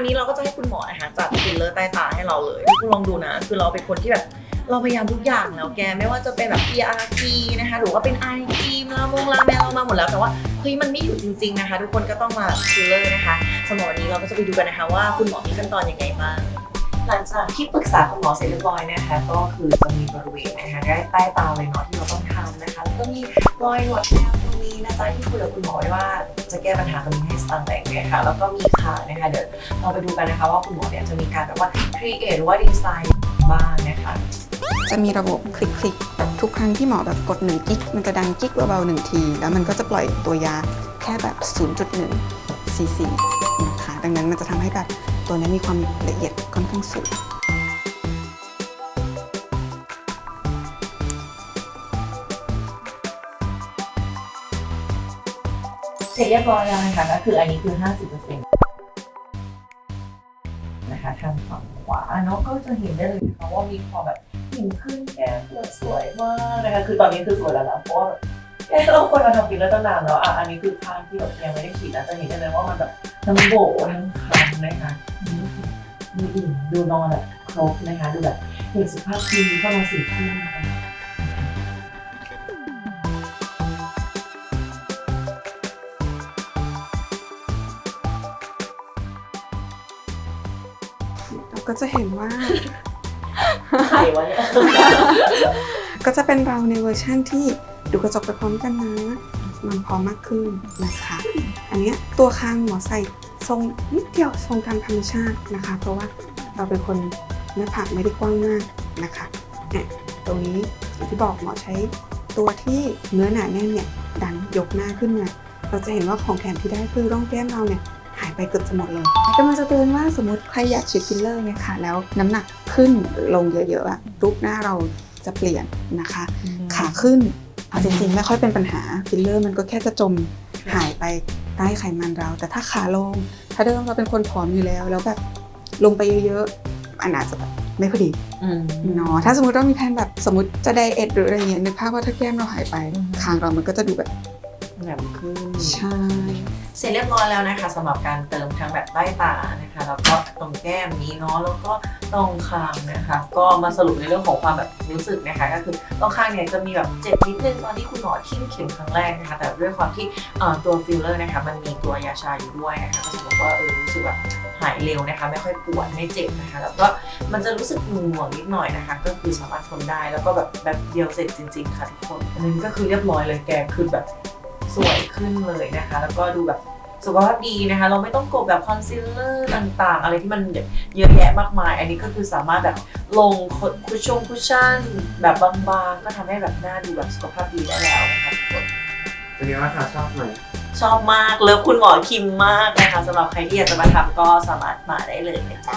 วันนี้เราก็จะให้คุณหมอนะคะจัดฟิลเลอร์ใต้ตาให้เราเลยคุณลองดูนะ คือเราเป็นคนที่แบบเราพยายามทุกอย่างแล้วแกไม่ว่าจะเป็นแบบ PRP นะคะ หรือว่าเป็น i ครีมลามงลาแมเรามาหมดแล้วแต่ว่าเฮ้ยมันไม่อยู่จริงๆนะคะ ทุกคนก็ต้องมาฟิลเลอร์นะคะสำหรับวันนี้เราก็จะไปดูกันนะคะว่าคุณหมอมีขั้นตอนยังไงบ้างหลังจากที่ปรึกษาคุณหมอเสร็จเรียบร้อยนะคะ ก็คือจะมีบริเวณนะคะใกล้ใต้ตาเลยเนาะที่เราต้องทำนะคะแล้วก็มีรอยหนวดแก้มตรงนี้นะจ๊ะที่คุยกับคุณหมอไว้ว่า จะแก้ปัญหาตรงนี้ให้สตังแตกนะคะแล้วก็มีขานะคะเดี๋ยวเราไปดูกันนะคะว่าคุณหมอเนี่ยจะมีการแบบว่าครีเอทหรือว่าดีไซน์บ้างนะคะจะมีระบบคลิกๆทุกครั้งที่หมอแบบกด1กิ๊กมันจะดังกิ๊กเบาๆหนึ่งที แล้วมันก็จะปล่อยตัวยาแค่แบบ 0.1ซีซีนะคะดังนั้นมันจะทำให้แบบตัวนี้มีความละเอียดค่อนข้างสูง สร็จเรียบร้อยแล้วนะคะก็คืออันนี้คือ 50%นะคะทางฝั่งขวาเนาะก็จะเห็นได้เลยนะคะว่ามีความแบบหินขึ้นแก้มสวยมากนะคะคือตอนนี้คือสวยแล้วนะเพราะว่าแบบแก้มเราคนมาทำกินแล้วตั้งนานแล้วอะอันนี้คือข้างที่แบบยังไม่ได้ฉีดนะจะเห็นได้เลยว่ามันแบบทั้งโบทั้งคันนะคะดูอิ่มดูนอนแบบครบนะคะดูแบบเห็นสุภาพดีเข้ามาสี่ทุ่มนะคะ ก็จะเห็นว่าไข่วะเนี่ยก็จะเป็นเราในเวอร์ชั่นที่ดูกระจกไปพร้อมกันนะมันพร้อมมากขึ้นนะคะ อันเนี้ยตัวคางหมอใส่ทรงนิดเดียวทรงตามธรรมชาตินะคะ เพราะว่าเราเป็นคนหน้าผากไม่ได้กว้างมากนะคะเนี่ยตรงนี้อย่างที่บอกหมอใช้ตัวที่เนื้อหนาแน่นเนี่ยดันยกหน้าขึ้นมา เราจะเห็นว่าของแถมที่ได้คือร่องแก้มเราเนี่ย หายไปเกือบจะหมดเลยกำลังจะเตือนว่าสมมติใครอยากฉีดฟิลเลอร์เนี่ยค่ะ แล้วน้ำหนักขึ้นลงเยอะๆอะรูปหน้าเราจะเปลี่ยนนะคะ ขาขึ้นเอาจริงๆ ไม่ค่อยเป็นปัญหาฟิลเลอร์มันก็แค่จะจมหายไปใต้ไขมันเรา แต่ถ้าขาลง ถ้าเดิมเราเป็นคนผอมอยู่แล้ว แล้วแบบลงไปเยอะๆอันอาจจะแบบไม่พอดีอืมเนาะถ้าสมมติเรามีแผนแบบสมมติจะไดเอทหรืออะไรเงี้ยนึกภาพว่าถ้าแก้มเราหายไปอืมคางเรามันก็จะดูแบบ แหลมขึ้น ใช่ เสร็จเรียบร้อยแล้วนะคะสำหรับการเติมทั้งแบบใต้ตานะคะ แล้วก็ตรงแก้มนี้เนาะแล้วก็ตรงคางนะคะ ก็มาสรุปในเรื่องของความแบบรู้สึกนะคะ ก็คือตรงคางเนี่ยจะมีแบบเจ็บนิดนึงตอนที่คุณหมอทิ่มเข็มครั้งแรกนะคะ แต่ด้วยความที่เอ่อตัวฟิลเลอร์นะคะมันมีตัวยาชาอยู่ด้วยนะคะก็จะบอกว่าเออรู้สึกแบบหายเร็วนะคะ ไม่ค่อยปวดไม่เจ็บนะคะ แล้วก็มันจะรู้สึกหน่วงๆนิดหน่อยนะคะ ก็คือสามารถทนได้แล้วก็แบบแบบเดียวเสร็จจริง ๆ ค่ะทุกคนอันนี้ก็คือเรียบร้อยเลยแกคือแบบ สวยขึ้นเลยนะคะ แล้วก็ดูแบบสุขภาพดีนะคะ เราไม่ต้องกบแบบคอนซีลเลอร์ต่างๆ อะไรที่มันแบบเยอะแยะมากมาย อันนี้ก็คือสามารถแบบลงคุชชงคุชชั่น แบบบางๆ ก็ทำให้แบบหน้าดูแบบสุขภาพดีได้แล้วนะคะเป็นไงว่างคะชอบไหมชอบมากเลิฟคุณหมอคิมมากนะคะสำหรับใครที่อยากจะมาทำก็สามารถมาได้เลยนะจ๊ะ